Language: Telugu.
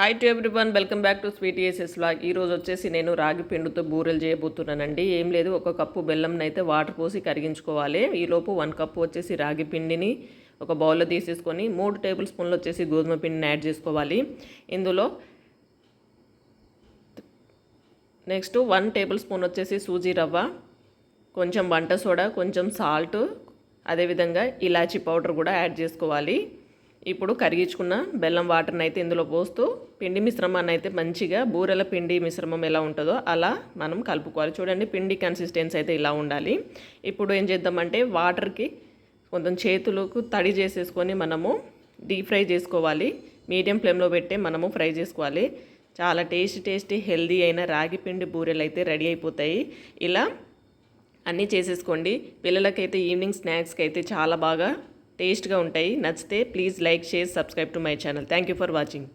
Hi to everyone welcome back to sweet aces ఈరోజు వచ్చేసి నేను రాగి పిండితో బూరెలు చేయబోతున్నానండి. ఏం లేదు ఒక కప్పు బెల్లంని అయితే వాటర్ పోసి కరిగించుకోవాలి. ఈలోపు వన్ కప్పు వచ్చేసి రాగి పిండిని ఒక బౌల్లో తీసేసుకొని మూడు టేబుల్ స్పూన్లు వచ్చేసి గోధుమ పిండిని యాడ్ చేసుకోవాలి. ఇందులో నెక్స్ట్ వన్ టేబుల్ స్పూన్ వచ్చేసి సూజీ రవ్వ కొంచెం వంట సోడా కొంచెం సాల్ట్ అదేవిధంగా ఇలాచీ పౌడర్ కూడా యాడ్ చేసుకోవాలి. ఇప్పుడు కరిగించుకున్న బెల్లం వాటర్ని అయితే ఇందులో పోస్తూ పిండి మిశ్రమాన్ని అయితే మంచిగా బూరెల పిండి మిశ్రమం ఎలా ఉంటుందో అలా మనం కలుపుకోవాలి. చూడండి పిండి కన్సిస్టెన్సీ అయితే ఇలా ఉండాలి. ఇప్పుడు ఏం చేద్దామంటే వాటర్కి కొంచెం చేతులకు తడి చేసేసుకొని మనము డీప్ ఫ్రై చేసుకోవాలి. మీడియం ఫ్లేమ్లో పెట్టి మనము ఫ్రై చేసుకోవాలి. చాలా టేస్టీ టేస్టీ హెల్దీ అయిన రాగి పిండి బూరెలు అయితే రెడీ అయిపోతాయి. ఇలా అన్నీ చేసేసుకోండి. పిల్లలకైతే ఈవినింగ్ స్నాక్స్కి అయితే చాలా బాగా టేస్ట్గా ఉంటాయి. నచ్చితే please like share subscribe to my channel. Thank you for watching.